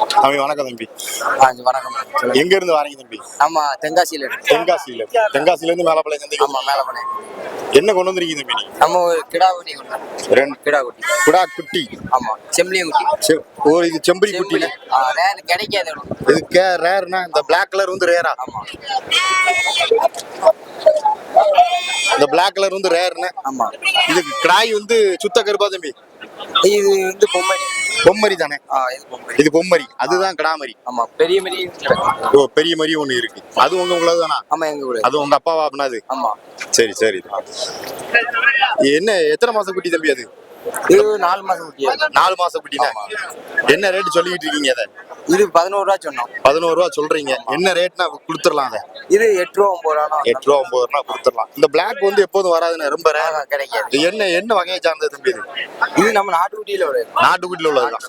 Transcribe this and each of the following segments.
தம்பி வணக்கம் தம்பி. வணக்கம் எங்க இருந்து வரீங்க தம்பி? ஆமா தென்காசியில தென்காசியில தென்காசில இருந்து மேலப்பாளையம் சந்தைக்கு ஆமா மேல பண்ணேன் என்ன கொண்டு வந்திருக்கீங்க தம்பி நம்ம ஒரு கிடா குட்டி. ரெண்டு கிடா குட்டி குடா குட்டி ஆமா செம்பிளியம் குட்டி ஒரு இது செம்பரி குட்டி ரேர் கிடைக்காது. இது கே ரேர்னா இந்த பிளாக் கலர் வந்து ரேரா ஆமா. இந்த பிளாக் கலர் வந்து ரேர்னு ஆமா. இது கிடாய் வந்து சுத்த கருப்பா தம்பி? இது வந்து பொம்மரி பொம்மரி தானே? இது பொம்மரி. இது பொம்மரி. அதுதான் கிடாமரி. ஆமா பெரிய மரி ஓ பெரிய மரி ஒண்ணு இருக்கு. அது உங்க உள்ளது தானா? ஆமா எங்க கூட அது உங்க அப்பாவா அப்படின்னா அது? ஆமா. சரி சரி. என்ன எத்தனை மாசம் குட்டி தம்பி அது? இது நாலு மாசம் குட்டியா நாலு மாசம் குட்டினா? என்ன ரேட் சொல்லிக்கிட்டு இருக்கீங்க அதை? இது பதினோரு ரூபா சொன்னோம். பதினோரு ரூபா சொல்றீங்க. என்ன ரேட்னா கொடுத்துடலாம் அதை? இது எட்டு ரூபா ஒன்பது ரூபா எட்டு ரூபா ஒன்பது ரூபா கொடுத்துடலாம். இந்த பிளாக் வந்து எப்போதும் வராதுன்னு ரொம்ப ரேர் கிடைக்காது. என்ன என்ன வகையை சார்ந்தது தம்பி இது? இது நம்ம நாட்டுக்குட்டியில ஒரு நாட்டுக்குட்டியில் உள்ளதுதான்.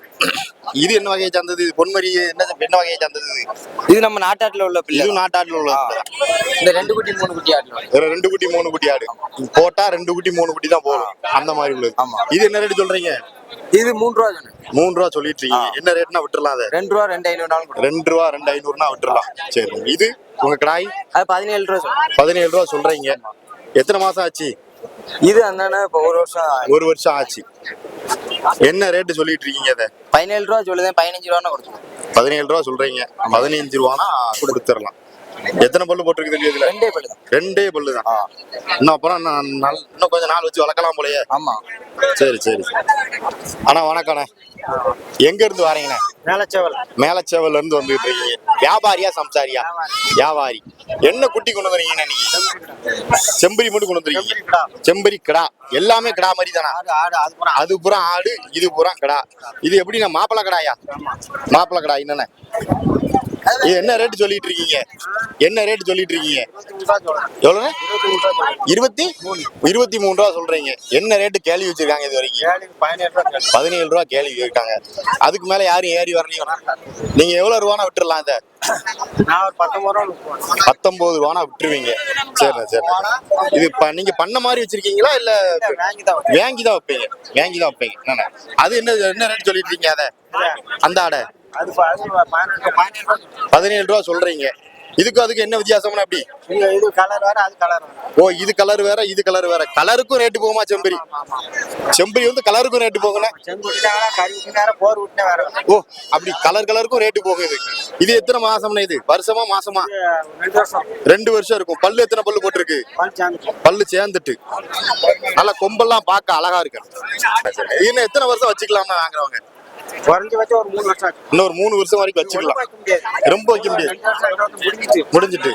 இது என்ன வகையை சார்ந்தது? இது பொன்மரி என்ன என்ன வகையை சார்ந்தது இது? இது நம்ம நாட்டாட்டுல உள்ள பிள்ளை. இதுவும் நாட்டாட்டில் உள்ளது இந்த ரெண்டு குட்டி மூணு குட்டி ஆட்டுல வேற ரெண்டு குட்டி மூணு குட்டி ஆடு. போட்டா ரெண்டு குட்டி மூணு குட்டி தான் போடும் அந்த மாதிரி உள்ளது. ஆமா. இது என்ன ரேட் சொல்றீங்க? இது மூணு ரூபா மூணு ரூபா சொல்லிட்டு இருக்கீங்க என்ன ரேட்னா விட்டுறலாம் அதை? ரெண்டு ரூபா ரெண்டு ஐநூறு நாள் ரெண்டு ரூபா ரெண்டு ஐநூறுனா விட்டுறலாம். சரி இது உங்க கிடாய்? அது பதினேழு ரூபா பதினேழு ரூபா சொல்றீங்க. எத்தனை மாசம் ஆச்சு? இது அண்ணா இப்போ ஒரு வருஷம் ஒரு வருஷம் ஆச்சு. என்ன ரேட்டு சொல்லிட்டு இருக்கீங்க அதை? பதினேழு ரூபா சொல்லுதேன் பதினஞ்சு ரூபா கொடுத்துருவோம் பதினேழு ரூபா சொல்றீங்க. பதினஞ்சு ரூபானா கொடுத்துடலாம். எத்தனை பல்லு போட்டிருக்கு இதுல? ரெண்டே பல்லு ரெண்டே பல்லு தான். இன்னும் அப்புறம் இன்னும் கொஞ்சம் நாள் வச்சு வளர்க்கலாம் போலயே. ஆமா. சரி சரி அண்ணா வணக்கண்ணே எங்க இருந்து வரீங்கண்ணே? மேலச்சேவல். மேலச்சேவல்ல இருந்து வந்துட்டு இருக்கீங்க. வியாபாரியா சம்சாரியா? வியாபாரி. என்ன குட்டி கொண்டு வந்தீங்கன்னு இன்னைக்கு? செம்பரி மட்டும் கொண்டு வந்திருக்கீங்க. செம்பரி கிடா. எல்லாமே கிடா மாதிரி தானா? அது பூரா ஆடு. இது பூரா கிடா. இது எப்படிண்ணா மாப்பிளை கடாயா? மாப்பிளை கடா இது என்ன ரேட் சொல்லிட்டு இருக்கீங்க என்ன ரேட் சொல்லிட்டு இருக்கீங்க எவ்வளவு? இருபத்தி? இருபத்தி மூணு ரூபா சொல்றீங்க. என்ன ரேட்டு கேள்வி வச்சிருக்காங்க இது வரைக்கும்? பதினேழு ரூபா கேள்வி இருக்காங்க அதுக்கு மேல யாரும் ஏறி வரலையும் நீங்க எவ்வளவு ரூபானா விட்டுறலாம் இத? பத்தொன்பது ரூபா ரூபானா விட்டுருவீங்க. சரிண்ணா சரிண்ணா. இது ப- நீங்க பண்ண மாதிரி வச்சிருக்கீங்களா இல்ல வேங்கி தான் வைப்பீங்க? வேங்கி தான் வைப்பீங்க. அது என்ன என்ன ரேட் சொல்லிட்டு இருக்கீங்க அதை? அந்த ஆடை? அது பதினேழு ரூபா. சொல்றீங்க. இதுக்கும் அதுக்கு என்ன வித்தியாசம்னா அப்படி? இது கலர் வேற அது கலர் ஓ இது கலர் வேற இது கலர் வேற. கலருக்கும் ரேட்டு போகுமா செம்பரி? செம்பரி வந்து கலருக்கும் ரேட்டு போகணும் போர் விட்டு வேற. ஓ அப்படி கலர் கலருக்கும் ரேட்டு போகுது இது. எத்தனை மாசம்னா இது? வருஷமா மாசமா? ரெண்டு வருஷம். இருக்கும். பல்லு எத்தனை பல்லு போட்டிருக்கு? பல்லு சேர்ந்துட்டு. நல்லா கொம்பெல்லாம் பார்க்க அழகா இருக்கு. இன்னும் எத்தனை வருஷம் வச்சுக்கலாம்னா வாங்குறவங்க? குறைஞ்ச வச்சு ஒரு மூணு வருஷம் ஆச்சு இன்னொரு மூணு வருஷம் வரைக்கும் வச்சுக்கலாம். ரொம்ப வைக்க முடியாது. முடிஞ்சிட்டு.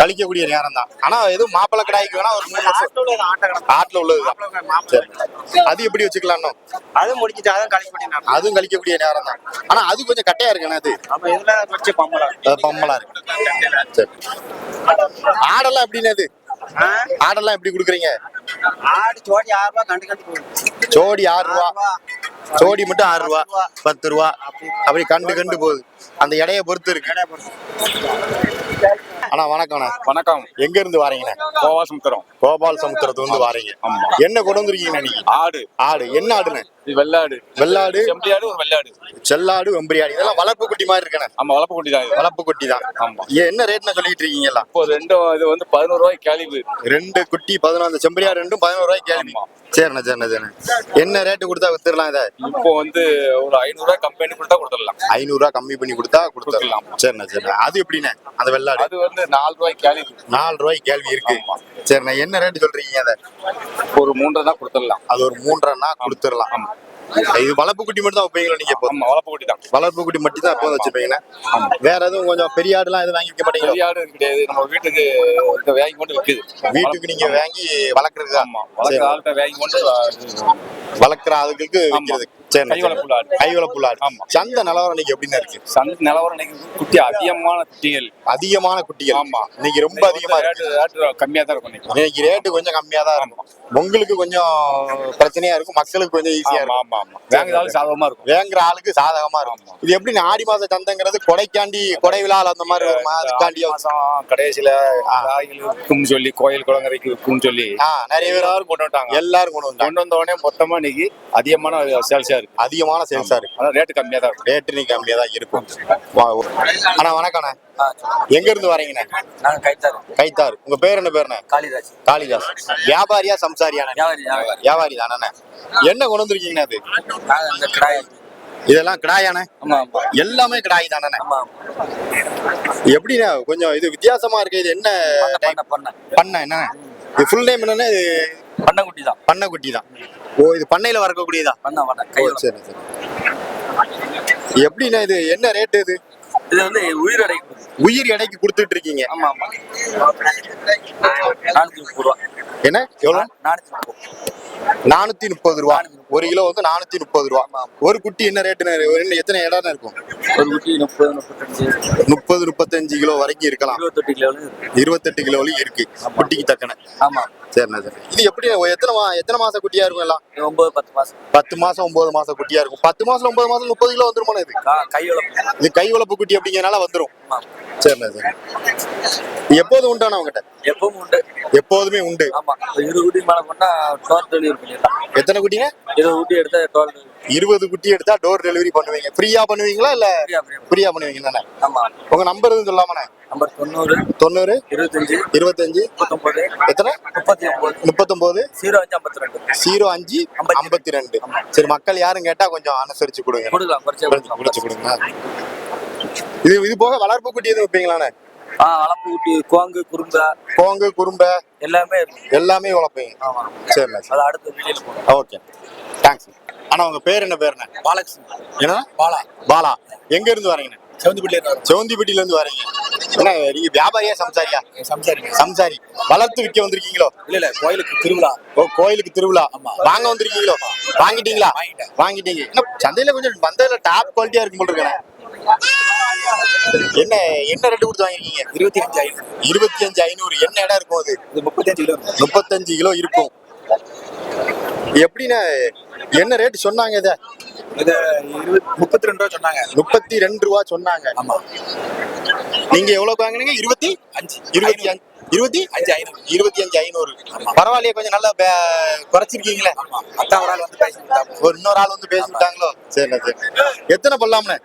கழிக்கக்கூடிய நேரம் தான். ஆனா எதுவும் மாப்பிள்ளை கடாய்க்கு வேணா ஒரு மூணு வருஷம். ஆட்டுல உள்ளதுதான் சரி. அது எப்படி வச்சுக்கலாம் அது முடிஞ்சிச்சு அதான் கழிக்க முடியும் அதுவும் கழிக்கக்கூடிய நேரம் தான். ஆனா அது கொஞ்சம் கட்டையா இருக்குண்ணே அது. பம்மலா இருக்கு. சரி. ஆடெல்லாம் எப்படின்னு அது? ஆடெல்லாம் எப்படி கொடுக்குறீங்க? ஆடு ஜோடி ஆறு ரூபா கண்டு கண்டு ஜோடி ஆறு ரூபா. ஜோடி மட்டும் ஆறு ரூபா பத்து ரூபா. அப்படி கண்டு கண்டு போகுது. அந்த எடையை பொறுத்து இருக்கு. அண்ணா வணக்கம்ண்ணா. வணக்கம். எங்க இருந்து வாரீங்கண்ணே? கோவா சமுத்திரம். கோபால் சமுத்திரத்துல இருந்து வாரீங்க. என்ன கொண்டு வந்திருக்கீங்க நீங்க? ஆடு. ஆடு. என்ன ஆடுண்ணே? வெள்ளாடு. வெள்ளாடு? ஒரு வெள்ளாடு. செல்லாடு வெம்பரியாடு இதெல்லாம் வளர்ப்பு குட்டி மாதிரி இருக்கண்ணே. ஆமா வளர்ப்பு குட்டி தான் வளர்ப்பு குட்டி தான். ஆமா. என்ன ரேட்னு சொல்லிட்டு இருக்கீங்க எல்லாம்? இப்போ ரெண்டும் இது வந்து பதினோரு கேள்வி ரெண்டு குட்டி பதினொன்று செம்பரியாடு ரெண்டும் பதினோரு ரூபாய்க்கு கேள்வி. சரிண்ணா சரிண்ணா சரிண்ணா. என்ன ரேட்டு கொடுத்தா வித்துடலாம் இதை? இப்போ வந்து ஒரு ஐநூறு ரூபாய் கம்பெனி கொடுத்தா கொடுத்துடலாம். ஐநூறுரூவா கம்மி பண்ணி கொடுத்தா கொடுத்துடலாம். சரிண்ணா சரிண்ணா. அது எப்படிண்ணே? அந்த வெள்ளாடு. அது வந்து நாலு ரூபாய்க்கு கேள்வி நாலு ரூபாய்க்கு கேள்வி இருக்கு. சரிண்ணா என்ன ரேட்டு சொல்றீங்க அதை? ஒரு மூன்றரை தான் கொடுத்துடலாம். அது ஒரு மூன்றரைன்னா கொடுத்துடலாம். இது வளர்ப்பு குட்டி மட்டும் தான் வைப்பீங்களா நீங்க இப்போ? ஆமா வளர்ப்பு குட்டி தான். வளர்ப்பு குட்டி மட்டும் தான் எப்போ வச்சிருப்பீங்கண்ணா வேற எதுவும் கொஞ்சம் பெரிய ஆடுலாம் எதுவும் வாங்கி வைக்க மாட்டீங்களா? பெரிய ஆடு கிடையாது. நம்ம வீட்டுக்கு வேகி கொண்டு விற்குது வீட்டுக்கு நீங்க வாங்கி வளர்க்குறதுக்கு? ஆமா வளர்க்குற ஆள்கிட்ட வேகி கொண்டு வளர்க்குற அதுக்கு விற்கிறது சரி கை வளர்ப்புள்ள ஆடு. கை வளர்ப்புள்ள ஆடு ஆமா. சந்தை நிலவரம் இன்னைக்கு எப்படின்னா இருக்கு? சந்தை நிலவரம் இன்னைக்கு குட்டி அதிகமான குட்டிகள். அதிகமான குட்டிகள். ஆமா. இன்னைக்கு ரொம்ப அதிகமா ரேட்டு கம்மியா தான் இருக்கும் இன்னைக்கு. ரேட்டு கொஞ்சம் கம்மியா தான் இருக்கும். உங்களுக்கு கொஞ்சம் பிரச்சனையா இருக்கும். மக்களுக்கு கொஞ்சம் ஈஸியா ஆமா இருக்கும். ஆமா ஆமா. வேங்கதாலும் சாதகமா இருக்கும். வேங்குற ஆளுக்கு சாதகமா இருக்கும். இது எப்படி ஆடி மாச சந்தைங்கிறது கொடைக்காண்டி கொடை விழால அந்த மாதிரி வருமா அதுக்காண்டி மாசம் கடைசியில விற்கும் சொல்லி கோயில் குளங்கரைக்கு விற்கும் சொல்லி நிறைய பேர் கொண்டு வந்துட்டாங்க. எல்லாரும் கொண்டு வந்தாங்க கொண்டு வந்த உடனே மொத்தமா இன்னைக்கு அதிகமான சேல்ஸா இருக்கு. அதிகமான சேல்ஸா இருக்கு. அதான் ரேட்டு கம்மியா தான் இருக்கும். ரேட்டு நீ கம்மியா தான் இருக்கும். வா- அண்ணா வணக்கண்ணே எங்க இருந்து வரீங்கண்ணே நாங்க கைத்தாரு கைத்தார் உங்க பேர் என்ன பேருண்ணே காளிதாஸ். காளிதாஸ். வியாபாரியா சம்சாரியாண்ணே வியாபாரி தானே என்ன கொண்டு வந்திருக்கீங்கண்ணே அது? இந்த கிடாய். இதெல்லாம் ஆமா எல்லாமே கிடாய் தானே எப்படிண்ணே? கொஞ்சம் இது வித்தியாசமா இருக்கு. இது என்ன பண்ண பண்ண பண்ண? என்ன? இது ஃபுல் நேம் என்னன்னா இது? பண்ணக்குட்டி தான். பண்ணக்குட்டி தான். ஓ இது பண்ணையில வளர்க்கக்கூடியதா பண்ண பண்ண. ஓ, கை சரி சரி. எப்படிண்ணே இது? என்ன ரேட்டு இது? இது வந்து உயிர் அடை உயிர் எடைக்கு கொடுத்துட்டு இருக்கீங்க ஆமா ஆமா. நானூத்தி முப்பது ரூபா. என்ன? எவ்வளோ நானூத்தி முப்பது. நானூத்தி முப்பது ரூபா. ஒரு கிலோ வந்து நானூத்தி முப்பது ரூபா. ஒரு குட்டி என்ன என்ன எத்தனை இடம் இருக்கும்? ஒரு குட்டி முப்பது முப்பத்தஞ்சு. முப்பது முப்பத்தஞ்சு கிலோ வரைக்கும் இருக்கலாம். இருபத்தெட்டு இருக்கு. இருபத்தெட்டு கிலோலையும் இருக்கு. குட்டிக்கு தக்கன. ஆமா. சரிண்ணா சரி. இது எப்படி எத்தனை மா எத்தனை மாசம் குட்டியா இருக்கும் எல்லாம்? ஒன்பது பத்து மாசம். பத்து மாசம் ஒன்பது மாசம் குட்டியா இருக்கும். பத்து மாசம் ஒன்பது மாசம் முப்பது கிலோ வந்துருமாண்ணே இது? கா- வளர்ப்பு. இது கை வளர்ப்பு குட்டி அப்படிங்கறனால வந்துரும். சரிண்ணா சரி எப்போதும் உண்டான உங்ககிட்ட? எப்பவும் உண்டு. எப்போதுமே உண்டு. ஆமா. இருபது குட்டி மேல பண்ணா டோர் டெலிவரி பண்ணிடலாம் எத்தனை குட்டிங்க? இருபது குட்டி எடுத்தா டோர் இருபது குட்டி எடுத்தா டோர் டெலிவரி பண்ணுவீங்க. ஃப்ரீயா பண்ணுவீங்களா இல்ல ஃப்ரீயா பண்ணுவீங்க ஆமா. உங்க நம்பர் எதுவும் சொல்லாமண்ணே? நம்பர் தொண்ணூறு தொண்ணூறு இருபத்தஞ்சு இருபத்தஞ்சு முப்பத்தொன்பது எத்தனை? முப்பத்தி ஒன்பது முப்பத்தொன்பது ஜீரோ அஞ்சு ஐம்பத்தி ரெண்டு ஜீரோ அஞ்சு ஐம்பத்தி ரெண்டு. சரி மக்கள் யாரும் கேட்டா கொஞ்சம் அனுசரிச்சு கொடுங்க. கொடுக்கலாம் குறைச்சே கொடுங்க. இது இது போக வளர்ப்பு குட்டி எதுவும் வைப்பீங்களாண்ணே? அளப்பு குட்டி குவாங்கு குறும்பா. கோங்கு குறும்பை. எல்லாமே எல்லாமே வளர்ப்பீங்க. ஆமா. சரிண்ணா சரி. அது அடுத்த ஓகே. தேங்க்ஸ் அண்ணா உங்க பேர் என்ன பேருண்ணே பாலகிருஷ்ணன். என்ன? பாலா. பாலா. எங்க இருந்து வரீங்கண்ணே செவந்திப்பள்ளியில் செவந்திப்பட்டியில இருந்து வரீங்க. என்ன நீங்க வியாபாரியா சம்சாரியா? சம்சாரிங்க சம்சாரி வளர்த்து விற்க வந்திருக்கீங்களோ? இல்ல இல்ல கோயிலுக்கு திருவிழா. ஓ கோயிலுக்கு திருவிழா. ஆமா. வாங்க வந்திருக்கீங்களோ? வாங்கிட்டீங்களா. வாங்கிட்டீங்க. சந்தையில கொஞ்சம் வந்ததுல டாப் குவாலிட்டியா இருக்கும் போல இருக்கேன். என்ன என்ன ரேட்டு கொடுத்து வாங்கிருக்கீங்க இருபத்தி அஞ்சு ஐநூறு. இருபத்தி அஞ்சு ஐநூறு. என்ன இடம் இருக்கும் அது? முப்பத்தஞ்சு கிலோ. முப்பத்தஞ்சு கிலோ இருக்கும். எப்படின்னா என்ன ரேட் சொன்னாங்க இத? இது முப்பத்தி ரெண்டு ரூபா சொன்னாங்க. முப்பத்தி ரெண்டு ரூபா சொன்னாங்க. ஆமா. நீங்க எவ்வளவு வாங்குனீங்க? இருபத்தி அஞ்சு. இருபத்தி அஞ்சு. இருபத்தி அஞ்சு ஐநூறு. இருபத்தி அஞ்சு ஐநூறு. பரவாயில்லையே கொஞ்சம் நல்லா குறைச்சிருக்கீங்களே. அத்தான் ஒரு ஆள் வந்து பேசி கொடுத்தாங்க ஒரு இன்னொரு ஆள் வந்து பேசி விட்டாங்களோ சரிண்ணா. சரி எத்தனை எப்படின்னா?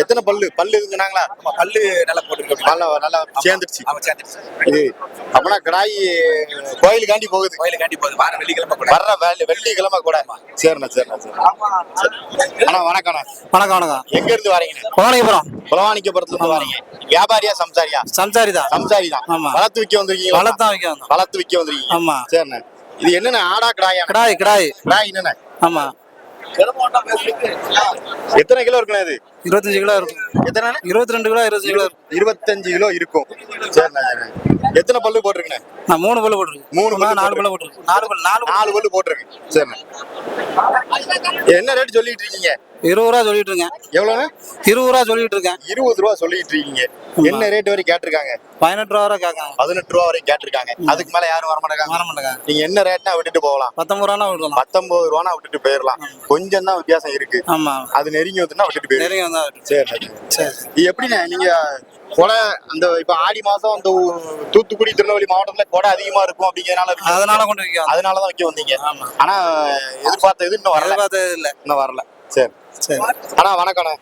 எத்தனை பல்லு? பல்லு இருக்குனாங்களா பல்லு நல்லா போட்டுருக்கு நல்லா நல்லா சேர்ந்துருச்சு. இது அப்பனா கிடாய் கோயிலுக்காண்டி போகுது. கோயிலுக்காண்டி போகுது. வார வெள்ளிக்கிழமை கூட. வர்ற வெள்ளி வெள்ளிக்கிழமை கூட. சரிண்ணா சரிண்ணா சரி அண்ணா வணக்கம்ண்ணா வணக்கம் வணக்கம். எங்க இருந்து வரீங்கண்ணே கோணகிபுரம் குலவாணிக்கப்புறத்துல இருந்து வரீங்க. வியாபாரியா சம்சாரியா? சம்சாரி தான். சம்சாரி தான். ஆமா. வளர்த்து விற்க வந்திருக்கீங்க வளர்த்தான் வைக்க வந்தோம். வளர்த்து விற்க வந்திருக்கீங்க. ஆமா. சரிண்ணே. இது என்னண்ணே? ஆடா கிடாயா கிடாய் கிடாய். கிடாய் என்னண்ணே? ஆமா. எத்தனை கிலோ இருக்குண்ணே இது? இருபத்தஞ்சு கிலோ இருக்கும் எத்தனை இருபத்தி ரெண்டு கிலோ இருபத்தஞ்சு கிலோ இருக்கும் இருபத்தஞ்சு கிலோ இருக்கும். சரிண்ணே. எத்தனை பல்லு போட்டிருக்கண்ணே? நான் மூணு பல்லு போட்டுருக்கு மூணு பல்லு நாலு பல்லு போட்டுருக்கு நாலு பல்லு நாலு. நாலு பல்லு போட்டிருக்கு சரிண்ணே. என்ன ரேட் சொல்லிட்டு இருக்கீங்க? இருபது ரூபா சொல்லிட்டு இருக்கேன். எவ்வளோண்ணே? இருபது ரூபா சொல்லிட்டு இருக்கேன். இருபது ரூபா சொல்லிட்டு இருக்கீங்க. என்ன ரேட் வரை கேட்டிருக்காங்க? பதினெட்டு ரூபா வரை கேட்காங்க பதினெட்டு ரூபா வரை கேட்டிருக்காங்க. அதுக்கு மேல யாரும் வர மாட்டாங்க வர மாட்டேங்க. நீங்க என்ன ரேட்னா விட்டுட்டு போகலாம். பத்தொன்பது ரூபா விடலாம் பத்தொன்பது ரூபானா விட்டுட்டு போயிடலாம் கொஞ்சம் தான் வித்தியாசம் இருக்கு. ஆமா. அது நெருங்கி வந்துன்னா விட்டுட்டு போயிடும் சரி சரி. எப்படிண்ணே? நீங்க கொடை அந்த இப்ப ஆடி மாசம் அந்த தூத்துக்குடி திருநெல்வேலி மாவட்டத்துல கொடை அதிகமா இருக்கும் அப்படிங்கறதுனால விக்க- அதனால கொண்டு வைக்க. அதனாலதான் வைக்க வந்தீங்க. ஆனா எதிர்பார்த்த இது இன்னும் வரல. இல்ல. இன்னும் வரல. சரி. அண்ணா வணக்கண்ணே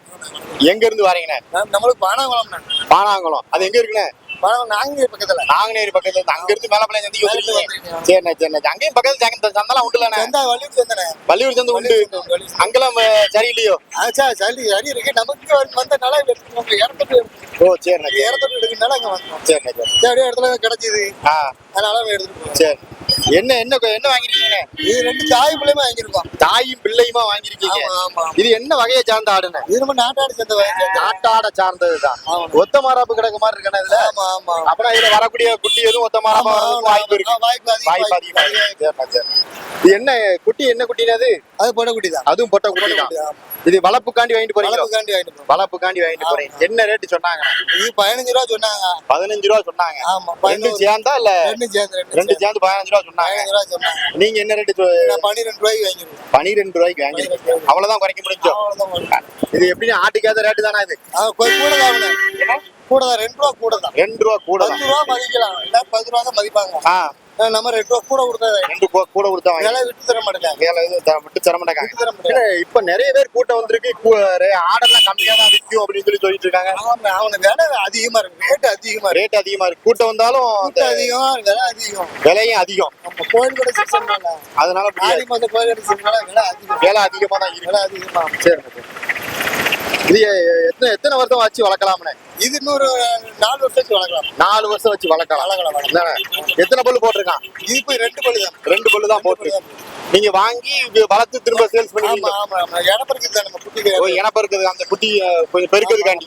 எங்க இருந்து வரீங்கண்ணே நம்மளுக்கு பானாங்குளம் பானாங்குளம். அது எங்க இருக்குண்ணே? பானாங்குளம் நாங்க பக்கத்துல. நாங்குநேரி பக்கத்துல. இருந்து அங்க இருந்து மேலப்பள்ளம் சந்திக்கு. வந்துருக்கீங்க சரிண்ணே சரிண்ணே. அங்கேயும் பக்கத்துல சந்தெல்லாம் உண்டுலண்ணே எந்த வள்ளிக்கு வந்தனே வள்ளியூர் சந்தை உண்டு. அங்கெல்லாம் சரியில்லையோ? ஆச்சா சரி அடி இருக்கு. நமக்கு வந்த நாளா எடுத்துக்கோங்க இடத்துல ஓ சரிண்ணே சரி. இடத்துல எடுக்கனால அங்க வந்தோம். சரிண்ணே சரி சரி இடத்துல கிடைச்சது. அதனால எடுத்துட்டு சரி. என்ன என்ன என்ன வாங்கிருக்கீங்க இது ரெண்டு தாய் பிள்ளையுமே வாங்கியிருக்கோம். தாயும் பிள்ளையுமா வாங்கிருக்கீங்க இது என்ன வகையை சார்ந்த ஆடுன்னு இது நம்ம நாட்டாடு சேர்ந்த வாங்கி நாட்டாட சார்ந்ததுதான். ஒத்த மாறாப்பு கிடக்கு மாதிரி இருக்கணும் இதுல? ஆமா ஆமா அப்புறம் இதுல வரக்கூடிய குட்டி எதுவும் ஒத்த மாறாப்பா வாய்ப்பு இருக்கு. வாய்ப்பு அதிகம், வாய்ப்பு வாய்ப்பு அதிகமா இருக்கு. சரிண்ணே, சரி. இது என்ன குட்டி என்ன குட்டினது அது பொடக்குட்டி தான். அதுவும் பொட்டை குட்டி தான். இது வளர்ப்புக்காண்டி வாங்கிட்டு போறீங்க வளர்ப்புக்காண்டி வாங்கிட்டு போறோம். வளர்ப்புக்காண்டி வாங்கிட்டு போறீங்க. என்ன ரேட்டு சொன்னாங்க? இது பதினஞ்சு ரூபா சொன்னாங்க. பதினஞ்சு ரூபா சொன்னாங்க. ஆமா ரெண்டு சேர்ந்தா இல்ல? ரெண்டு சேர்ந்து ரெண்டு சேர்ந்து. பதினஞ்சு ரூபா சொன்னாங்க. நீங்க என்ன ரேட்டு பன்னிரெண்டு ரூபாய்க்கு வாங்கிருக்கோம் பனிரெண்டு ரூபாய்க்கு வாங்கிருக்கீங்க. அவ்வளவுதான் குறைக்க முடிஞ்சோம். இது எப்படி ஆட்டுக்காத ரேட்டு தானே இது? கூட தான். கூட தான் ரெண்டு ரூபா கூட தான் ரெண்டு ரூபா கூட பத்து ரூபா மதிக்கலாம். பத்து ரூபா தான் மதிப்பாங்க நம்ம ரெண்டு ரூபா கூட கொடுத்தா ரெண்டு கூ- கூட கொடுத்தா விலை விட்டு தர மாட்டேங்காங்க வேலை எதுவும் த- விட்டு தர மாட்டாங்க. மாட்டேங்க. இப்ப நிறைய பேர் கூட்டம் வந்திருக்கு. ஆடெல்லாம் கம்மியா தான் விற்கும் அப்படின்னு சொல்லி சொல்லிட்டு இருக்காங்க. அவனுக்கு விலை அதிகமா இருக்கு. ரேட் அதிகமா ரேட் அதிகமா இருக்கு. கூட்டம் வந்தாலும் அதிகம் விலை அதிகம். விலையும் அதிகம். நம்ம கோயில் கூட அதனால. ஆடி மாதம் கோயில் விலை அதிகம். விலை அதிகமா தான் இருக்கு. விலை அதிகமா. சரி. இது எத்தனை எத்தனை வருஷம் வச்சு வளர்க்கலாம்னு? இது இன்னொரு நாலு வருஷத்துக்கு வளர்க்கலாம். நாலு வருஷம் வச்சு வளர்க்கலாம். வளர்க்கலாம்? எத்தனை பல்லு போட்டிருக்கான்? இது போய் ரெண்டு பள்ளி தான். ரெண்டு பல்லு தான் போட்டு. நீங்க வாங்கி வளர்த்து திரும்ப சேல்ஸ் இடப்பருக்கு தான் நம்ம குட்டி ஓ இனப்ப இருக்குது. அந்த குட்டி பெருக்கிறதுக்காண்டி.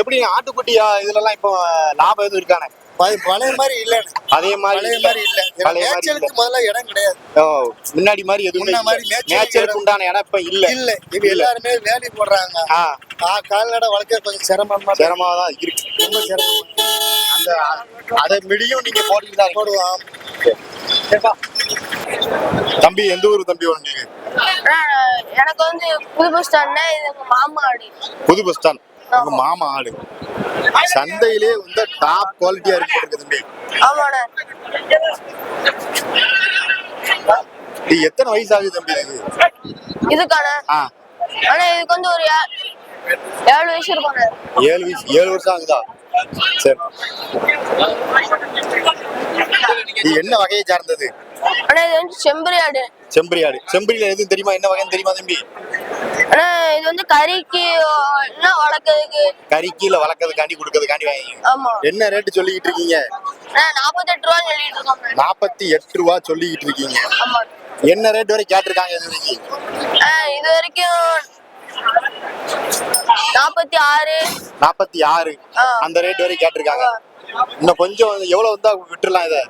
எப்படி ஆட்டுக்குட்டியா? இதுலலாம் இப்போ லாபம் எதுவும் இருக்கானே? பழைய மாதிரி இல்லன்னு. அதே மாதிரி பழைய மாதிரி இல்ல. பழைய மாதிரி முதல்ல இடம் கிடையாது. ஓ, முன்னாடி மாதிரி எதுவுமே. மாதிரி மேய்ச்சலுக்கு உண்டான இடம் இப்ப இல்ல. இல்ல. இப்ப எல்லாருமே வேலி போடுறாங்க. கால்நடை வளர்க்க கொஞ்சம் சிரமமா சிரமமா தான் இருக்கு. ரொம்ப சிரமம் அந்த அதை மிடியும் நீங்க இருக்கணும். போடுவோம். தம்பி எந்த ஊர் தம்பி ஆனா, எனக்கு வந்து புது பஸ் ஸ்டாண்ட்னா இது எங்க மாமா ஆடி புது பஸ் ஸ்டாண்ட் உங்க மாமா ஆடு சந்தையிலே வந்து டாப் குவாலிட்டியா இருக்கு தம்பி. இது எத்தனை வயசு ஆகுது தம்பி இதுக்கு இதுக்கான ஆனா இதுக்கு வந்து ஒரு ஏழு வயசு இருக்கும்ண்ணே. ஏழு வயசு ஏழு வருஷம் ஆகுதா? சரி. இது என்ன வகையை சார்ந்தது? ஆனா இது வந்து செம்பரி ஆடு செம்பரி ஆடு செம்பரியில எதுவும் தெரியுமா? என்ன வகைன்னு தெரியுமா தம்பி? இது வந்து கறிக்கு என்ன வளர்க்கறதுக்கு. கறி கீழே வளர்க்கறதுக்காண்டி கொடுக்கறதுக்காண்டி வாங்கி ஆமா. என்ன ரேட்டு சொல்லிக்கிட்டு இருக்கீங்க? ஆனா நாற்பத்தெட்டு ரூபா சொல்லிட்டு இருக்கோம் நாற்பத்தி எட்டு ரூபா சொல்லிக்கிட்டு இருக்கீங்க. ஆமா. என்ன ரேட் வரை கேட்டிருக்காங்க இது வரைக்கும் இது வரைக்கும் நாற்பத்தி ஆறு. நாற்பத்தி ஆறு. அந்த ரேட் வரை கேட்டிருக்காங்க. இன்னும் கொஞ்சம் எவ்வளவு வந்தா விட்டுறலாம் இதை?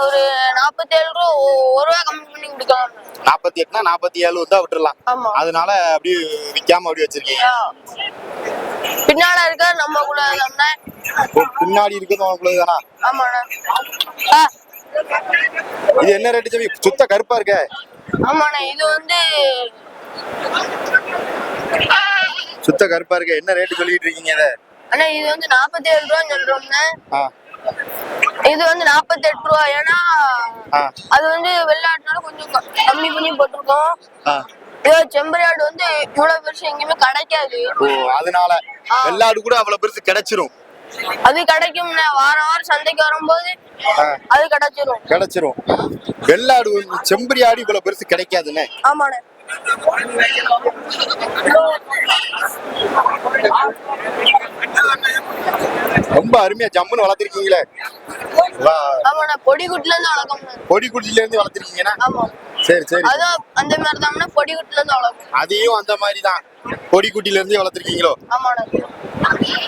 ஒரு நாற்பத்தேழு ரூபா ஒ- ஒரு ரூபா கம்மி பண்ணி கொடுக்கலாம். நாற்பத்தி எட்டுனா நாற்பத்தி ஏழு வந்தா விட்டுறலாம். ஆமா. அதனால அப்படியே விற்காம அப்படி வச்சிருக்கீங்க. பின்னால இருக்க நம்ம கூட பின்னாடி இருக்கிறது உனக்குள்ளது தானா? ஆமாண்ணா. இது என்ன ரேட்டு சுத்த கருப்பா இருக்க. ஆமாண்ணா இது வந்து சுத்த கருப்பா இருக்க. என்ன ரேட்டு சொல்லிட்டு இருக்கீங்க இதை? அண்ணா இது வந்து நாற்பத்தி ஏழு ரூபா சொல்றோம்னா இது வந்து நாற்பத்தெட்டு ரூபா. ஏன்னா அது வந்து வெள்ளாட்டுனால கொஞ்சம் கம்மி பண்ணி போட்டிருக்கோம். இது செம்பரி ஆடு வந்து இவ்வளவு பெருசு எங்கேயுமே கிடைக்காது. ஓ அதனால. வெள்ளாடு கூட அவ்வளவு பெருசு கிடைச்சிரும். அது கிடைக்கும்ண்ணே. வாரம் வாரம் சந்தைக்கு வரும்போது. அது கிடைச்சிரும். கிடைச்சிரும். வெள்ளாடு செம்பரி ஆடு இவ்வளவு பெருசு கிடைக்காதுண்ணே. ஆமாண்ணே. ரொம்ப அருமையா ஜம்முன்னு வளர்த்திருக்கீங்களே. பொடிக்குட்டில இருந்து வளர்க்கோம்ண்ணே பொடி குட்டில இருந்து வளர்த்திருக்கீங்கன்னா? ஆமா. சரி சரி. அந்த மாதிரி தாங்கண்ணா பொடிக்குட்டில இருந்து வளர்க்கும். அதையும் அந்த மாதிரி தான். பொடி குட்டில இருந்து வளர்த்திருக்கீங்களோ ஆமாண்ணே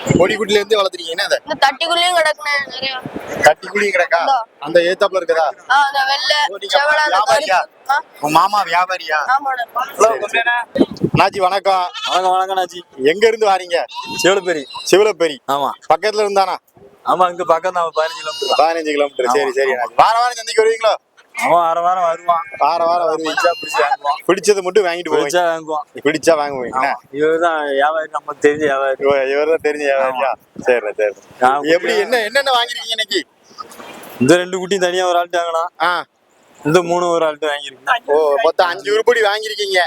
பொடி குட்டில இருந்து வளர்த்திருக்கீங்கன்னா அதை. இந்த தட்டிக்குள்ளேயும் கிடக்குண்ணே நிறைய. கிடக்கா. அந்த ஏத்தாப்புல இருக்குதா? அந்த வெள்ளை வியாபாரியா? உன் மாமா வியாபாரியா? நாச்சி வணக்கம். வணக்கம் வணக்கம் நாச்சி எங்க இருந்து வாரீங்க? சிவலப்பேரி சிவலப்பேரி ஆமா. பக்கத்துல இருந்தானா? ஆமா இங்க பக்கம் தான் பதினஞ்சு கிலோமீட்டர் பதினஞ்சு கிலோமீட்டர். சரி சரி. வார வாரம் சந்தைக்கு வருவீங்களோ? அவன் அரை வாரம் வருவான். வார வாரம் வருவீங்க பிடிச்சா பிடிச்சி வாங்குவான். பிடிச்சது மட்டும் வாங்கிட்டு பிடிச்சா வாங்குவான். பிடிச்சா வாங்குவீங்க. இவர் தான் வியாபாரி நமக்கு தெரிஞ்ச வியாபாரி. இவர் தான் தெரிஞ்ச வியாபாரியா? சரி சரி எப்படி என்ன என்னென்ன வாங்கிருக்கீங்க இன்னைக்கு? இந்த ரெண்டு குட்டி தனியா ஒரு ஆள்கிட்ட வாங்கலாம் இந்த மூணு ஒரு ஆள்கிட்ட வாங்கியிருக்கேன் ஓ மொத்தம் அஞ்சு உருப்படி வாங்கிருக்கீங்க.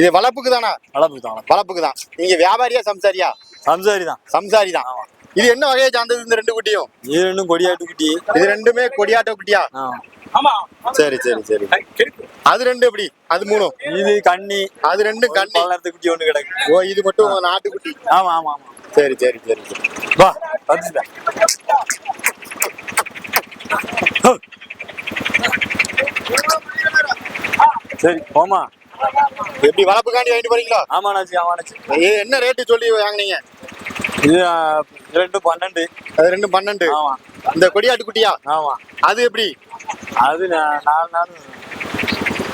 இது வளர்ப்புக்கு தானா வளர்ப்பு தான் வளர்ப்புக்கு தான் நீங்க வியாபாரியா சம்சாரியா? சம்சாரி தான் சம்சாரி தான் இது என்ன வகையை சார்ந்தது இந்த ரெண்டு குட்டியும்? இது ரெண்டும் கொடியாட்டு குட்டி. இது ரெண்டுமே கொடியாட்ட குட்டியா? ஆமா. சரி சரி சரி. அது ரெண்டு எப்படி? அது மூணும்? இது கண்ணி. அது ரெண்டும் கண்ணி. பல்லறத்து குட்டி ஒண்ணு கிடக்கு. ஓ இது மட்டும் நாட்டுக்குட்டி ஆமா ஆமா ஆமா. சரி சரி சரி சரி. வா. வந்துட்டா. சரி போமா எப்படி வளர்ப்புக்காண்டி வாங்கிட்டு போறீங்களா? ஆமா நாச்சி ஆமா நாச்சி இது என்ன ரேட்டு சொல்லி வாங்குனீங்க? இது ரெண்டு பன்னெண்டு. அது ரெண்டும் பன்னெண்டு. ஆமா. இந்த கொடியாட்டு குட்டியா? ஆமா. அது எப்படி? அது நாலு நாள்.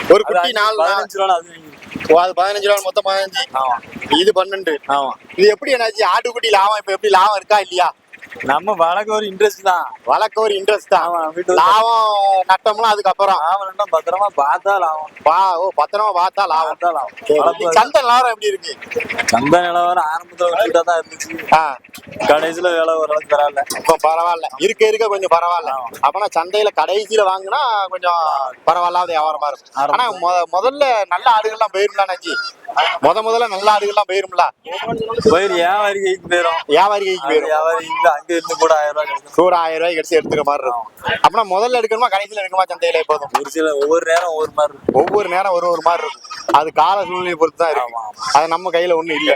ஒரு குட்டி நாலு பதினஞ்சு ரூபா அது. ஓ அது பதினஞ்சு ரூபா மொத்தம் பதினஞ்சு. ஆமா. இது பன்னெண்டு. ஆமா. இது எப்படி என்னாச்சு? ஆட்டுக்குட்டி லாபம் இப்ப எப்படி லாபம் இருக்கா இல்லையா? நம்ம வழக்கு ஒரு இன்ட்ரெஸ்ட் தான். வழக்க ஒரு இன்ட்ரெஸ்ட் தான். லாபம் நட்டம்லாம் அதுக்கப்புறம். லாபம் பத்திரமா பார்த்தா லாபம். பா ஓ பத்திரமா பார்த்தா லாபம். பார்த்தா லாபம். சந்தை நிலவரம் எப்படி இருக்கு? சந்தை நிலவரம் ஆரம்பத்துல தான் இருந்துச்சு. கடைசியில வேலை ஓரளவுக்கு பரவாயில்ல இப்போ பரவாயில்ல. இருக்க இருக்க கொஞ்சம் பரவாயில்ல. அப்பனா சந்தையில கடைசியில வாங்குனா கொஞ்சம் பரவாயில்லாத வியாபாரமா இருக்கும். ஆனா முத- முதல்ல நல்ல ஆடுகள்லாம் போயிரும்ல அண்ணாச்சி முத முதல்ல நல்ல ஆடுகள்லாம் போயிரும்ல? பயிர் வியாபாரி கைக்கு போயிடும் வியாபாரி கைக்கு போயிரும் வியாபாரி அங்க இருந்து கூட ஆயிரம் ரூபாய் கிடைக்கும். ஆயிரம் ரூபாய்க்கு எடுத்து எடுத்துக்கிற மாதிரி இருக்கும். அப்படின்னா முதல்ல எடுக்கணுமா கடைசியில எடுக்கணுமா சந்தையில எப்போதும் ஒரு சில ஒவ்வொரு நேரம் ஒவ்வொரு மாதிரி இருக்கும். ஒவ்வொரு நேரம் ஒரு ஒரு மாதிரி இருக்கும். அது கால சூழ்நிலையை பொறுத்து தான் இருக்கு அது நம்ம கையில ஒண்ணும் இல்ல.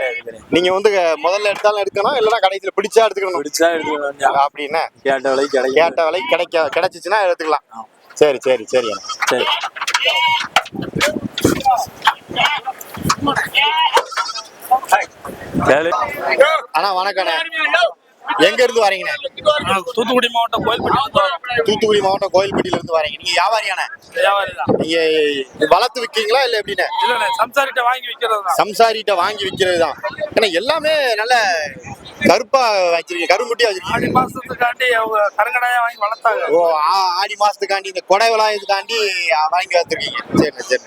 நீங்க வந்து முதல்ல எடுத்தாலும் எடுக்கணும் இல்லைன்னா கடைசியில பிடிச்சா எடுத்துக்கணும். பிடிச்சா எடுத்துக்கலாம் அப்படின்னு கேட்ட விலைக்கு கிடைக்கும். கேட்ட விலைக்கு கிடைக்க கிடைச்சிச்சுன்னா எடுத்துக்கலாம். சரி சரி சரி. சரி. அண்ணா வணக்கண்ணே எங்க இருந்து வரீங்கண்ணே? தூத்துக்குடி மாவட்டம் கோயில்பட்டி. தூத்துக்குடி மாவட்டம் கோயில்பட்டியில இருந்து வரீங்க. நீங்க வியாபாரியாண்ணே? வியாபாரி தான். நீங்க வளர்த்து விக்கீங்களா இல்ல எப்படிண்ணே? இல்லண்ணே சம்சாரிட்ட வாங்கி விற்கிறது சம்சாரிட்ட வாங்கி விக்கிறது தான் ஏன்னா எல்லாமே நல்ல கருப்பா வச்சிருக்கீங்க கருங்குட்டியா வச்சிருக்கீங்க ஆடி மாசத்துக்காண்டி அவங்க கருங்கடாயா வாங்கி வளர்த்தாங்க. ஓ ஆடி மாசத்துக்காண்டி இந்த கொடை விழாயத்துக்காண்டி வாங்கி வச்சிருக்கீங்க சரி சரி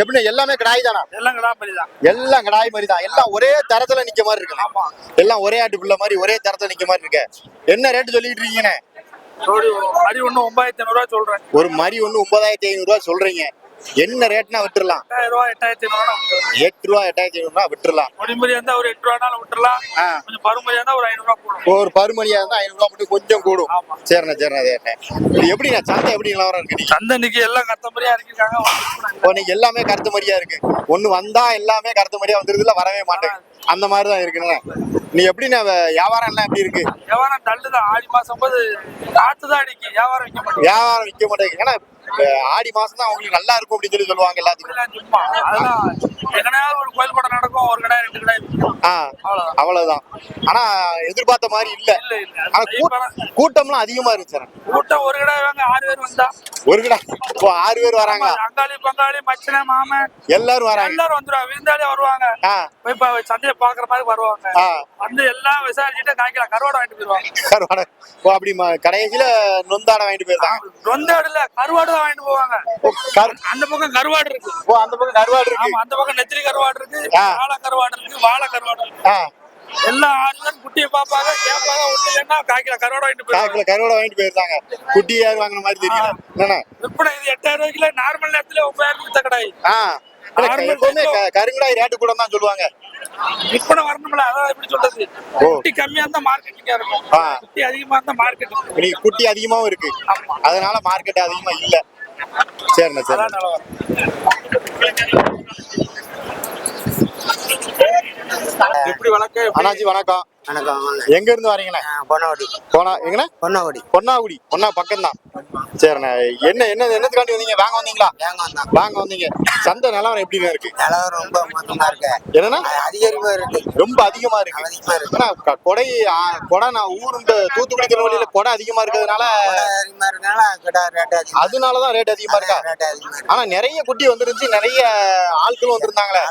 எப்படி எல்லாமே கிடாய் தானா? எல்லாம் கிடாப்பறி தான். எல்லாம் கிடாய் மாதிரி தான். எல்லாம் ஒரே தரத்துல நிக்க மாதிரி இருக்கு ஆமா. எல்லாம் ஒரே ஆட்டு பிள்ளை மாதிரி ஒரே தரத்துல நிக்க மாதிரி இருக்கு. என்ன ரேட் சொல்லிட்டு இருக்கீங்கண்ணே? ஜோடி அடி ஒண்ணு ஒன்பதாயிரத்தி ஐநூறு ரூபா சொல்றேன். ஒரு மரி ஒண்ணு ஒன்பதாயிரத்தி ஐநூறு ரூபாய் சொல்றீங்க. என்ன ரேட்னா விட்டுறலாம்? எட்டாயிரத்தி எட்டு ரூபா எட்டாயிரத்தி ஐநூறுனா விட்டுறலாம். முடிமரியா இருந்தா ஒரு எட்டு ரூபானாலும் விட்டுறலாம். கொஞ்சம் பருமரியா இருந்தா ஒரு ஐநூறு ரூபா போடும் ஒரு பருமணியா இருந்தா ஐநூறு ரூபா மட்டும் கொஞ்சம் கூடும். சரிண்ணே சரிண்ணே சரிண்ணே எப்படிண்ணா சந்தை எப்படி நிலவரம் இருக்கு நீங்க சந்தனிக்கு எல்லாம் கத்தமரியா இருக்காங்க இப்போ நீங்க எல்லாமே கருத்து மாதிரியா இருக்கு. ஒண்ணு வந்தா எல்லாமே கருத்து மாதிரியா வந்துருதுல வரவே மாட்டேங்க அந்த மாதிரி தான் இருக்குண்ணே. நீ எப்படிண்ணே வியாபாரம் எல்லாம் எப்படி இருக்கு? வியாபாரம் தள்ளுதான். ஆடி மாசம் போது காத்து தான் அடிக்கு. வியாபாரம் வைக்க மாட்டேங்குது. வியாபாரம் விற்க மாட்டேங்குது. ஏன்னா ஆடி மாசம் தான் உங்களுக்கு நல்லா இருக்கும் அப்படின்னு சொல்லி சொல்லுவாங்க எல்லாத்துக்கும். ஒரு கோயில் படம் நடக்கும் ஒரு கடை ரெண்டு கடை. அவ்வளவுதான். ஆனா எதிர்பார்த்த மாதிரி இல்ல. ஆனா கூட்டம்லாம் அதிகமா இருந்துச்சு கூட்டம் ஒரு கடை வாங்க ஆறு பேர் வந்தா. ஒரு கடை. இப்போ ஆறு பேர் வராங்க. அங்காளி பங்காளி மச்சனை மாமன் எல்லாரும் வராங்க. எல்லாரும் வந்துருவாங்க. விருந்தாளி வருவாங்க. இப்ப சந்தையை பாக்குற மாதிரி வருவாங்க. வந்து எல்லாம் விசாரிச்சுட்டு காய்க்கல கருவாடை வாங்கிட்டு போயிருவாங்க கருவாடை. ஓ அப்படி கடைசியில நொந்தாடை வாங்கிட்டு போயிருந்தாங்க ரொந்தாடு இல்ல கருவாடு தான் வாங்கிட்டு போவாங்க. அந்த பக்கம் கருவாடு இருக்கு. ஓ அந்த பக்கம் கருவாடு இருக்கு. ஆமா அந்த பக்கம் நெத்திலி கருவாடு இருக்கு. வாழை கருவாடு இருக்கு வாழை கருவாடு இருக்கு. ஆ எல்லாம் ஆறு பேர் குட்டியை பாப்பாங்க கேட்பாங்க ஒண்ணு இல்லைன்னா காய்க்கல கருவாடை வாங்கிட்டு போயிருவாங்க காக்கில கருவாடை வாங்கிட்டு போயிருந்தாங்க குட்டி யார் வாங்கின மாதிரி தெரியல. என்னண்ணே? விற்பனை இது எட்டாயிரம் ரூபாய்க்குல நார்மல் நேரத்துல ஒன்பதாயிரம் வித்த கடை ஆ. இல்ல, ஆறு மணி எப்பவுமே க- கருங்கடாய் ரேட்டு கூட தான் சொல்லுவாங்க. விற்பனை வரணும்ல அதான் எப்படி சொல்றது. ஓ. குட்டி கம்மியா இருந்தா மார்க்கெட்டிங்கா இருக்கும். ஆ. குட்டி அதிகமா இருந்தா மார்க்கெட் இன்னைக்கு குட்டி அதிகமாவும் இருக்கு. ஆமா. அதனால மார்க்கெட் அதிகமா இல்ல. சரிண்ணே சரி அதான் நிலவரம். எப்படி வணக்கம்? அண்ணாஜி வணக்கம். வணக்கம் எங்க இருந்து வரீங்கண்ணே பொன்னாவடி. போனா எங்கண்ணே? பொன்னாவடி. பொன்னாகுடி பொன்னா பக்கம் தான் சரிண்ணே என்ன என்ன என்னத்துக்காண்டி வந்தீங்க? வாங்க வந்தீங்களா? தேங்க வந்தான் வாங்க வந்தீங்க. சந்தை நிலவரம் எப்படிண்ணே இருக்கு? நிலவரம் ரொம்ப மோசமா இருக்கு. என்னன்னா அதிகரிப்பா இருக்கு. ரொம்ப அதிகமா இருக்கு. அதிகமா இருக்கு. கொடை கொடை நான் ஊர் இந்த தூத்துக்குடி திருநெல்வேலியில கொடை அதிகமா இருக்கிறதுனால அதிகமா இருக்கனால அதிகமா அதனாலதான் ரேட் அதிகமா இருக்கா? ரேட் அதிகமா ஆனா நிறைய குட்டி வந்துருந்துச்சு நிறைய ஆட்களும் வந்திருந்தாங்களே.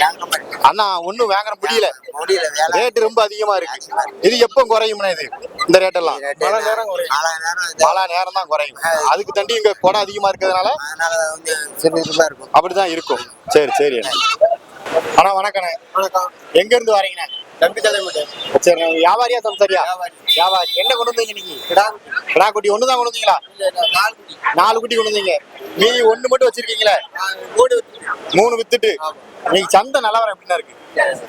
வாங்க அண்ணா ஒண்ணும் வாங்க முடியல. முடியல வேலை ரேட் ரொம்ப அதிகமா இருக்கு. இது எப்போ குறையும்னா இது? இந்த ரேட் எல்லாம் ரேட் மழை நேரம் குறையும். மழை நேரம் இது. பல நேரம் தான் குறையும். அதுக்கு தாண்டி இங்க கொடை அதிகமா இருக்கிறதுனால அப்படிதான் இருக்கும். சரி சரி. அண்ணா. அண்ணா வணக்கண்ணே. வணக்கம். எங்க இருந்து வரீங்கண்ணே சரி நான் வியாபாரியா சம்சாரியா? வியாபாரி. என்ன கொண்டு வந்தீங்க நீங்க கிடா குட்டி. ஒண்ணு தான் கொண்டு வந்தீங்களா? நாலு குடி நாலு குட்டி கொண்டு வந்தீங்க. மீதி ஒண்ணு மட்டும் வச்சிருக்கீங்களே? மூணு வித்துட்டு. நீங்க சந்தை நிலவரம் எப்படின்னா இருக்கு.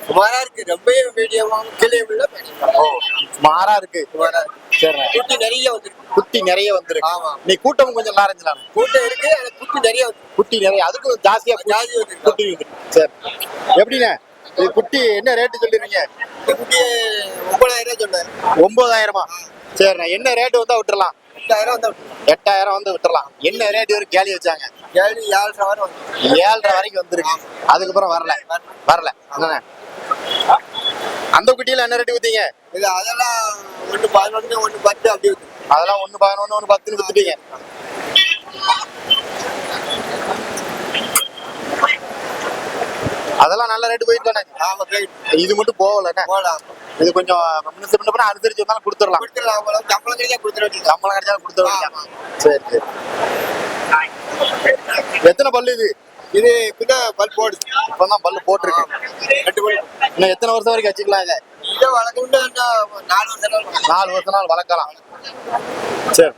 சுமாரா இருக்கு. ரொம்ப மீடியமும் கிளியும் இல்ல ஓ மாறா இருக்கு. சுமாரா இருக்கு. சரி குட்டி நிறைய வந்துருக்கு. குட்டி நிறைய வந்திருக்கு. ஆமா. நீ கூட்டம் கொஞ்சம் நல்லா இருந்துச்சு கூட்டம் இருக்கு குட்டி நிறைய குட்டி நிறைய அதுக்கும் ஜாஸ்தியா ஜாதி வந்துருக்கு. குட்டி வந்துருக்கு. சரி. எப்படிண்ணே? இது குட்டி என்ன ரேட்டு சொல்லிருக்கீங்க குட்டி ஒன்பதாயிரம் ரூபாய் சொன்னாரு. ஒன்பதாயிரமா? சரிண்ணே. என்ன ரேட்டு வந்தா விட்டுறலாம்? எட்டாயிரம் வந்தா எட்டாயிரம் வந்து விட்டுறலாம். என்ன ரேட் வரைக்கும் கேள்வி வச்சாங்க? ஏழு ஏழு சவரம் வந்து ஏழரை வரைக்கும் வந்திருக்கு. அதுக்கப்புறம் வரல. வரல. அந்த குட்டியில என்ன ரேட்டு வித்தீங்க? இது அதெல்லாம் ஒன்று பதினொன்று ஒன்று பத்து அப்படி அதெல்லாம் ஒண்ணு பதினொன்னு ஒண்ணு பத்துன்னு வித்துட்டீங்க. அதெல்லாம் நல்ல ரேட்டு போயிட்டு தானே? இது மட்டும் போகலண்ணே. போகலாம். இது கொஞ்சம் முன்ன பின்ன பின்ன அனுசரிச்சு வந்தாலும் கொடுத்துடலாம். சம்பளம் கிடைச்சா கொடுத்துட வேண்டியது. சம்பளம் கிடைச்சாலும் கொடுத்துடலாம் சரி சரி. எத்தனை பல்லு இது? இது பின்ன பல் போடுது இப்பதான் பல்லு போட்டிருக்கு. ரெண்டு பல் இன்னும் எத்தனை வருஷம் வரைக்கும் வச்சுக்கலாம் இதை? இதை வளர்க்கணும்னு நாலு வருஷம் நாலு வருஷம் நாள் வளர்க்கலாம். சரி.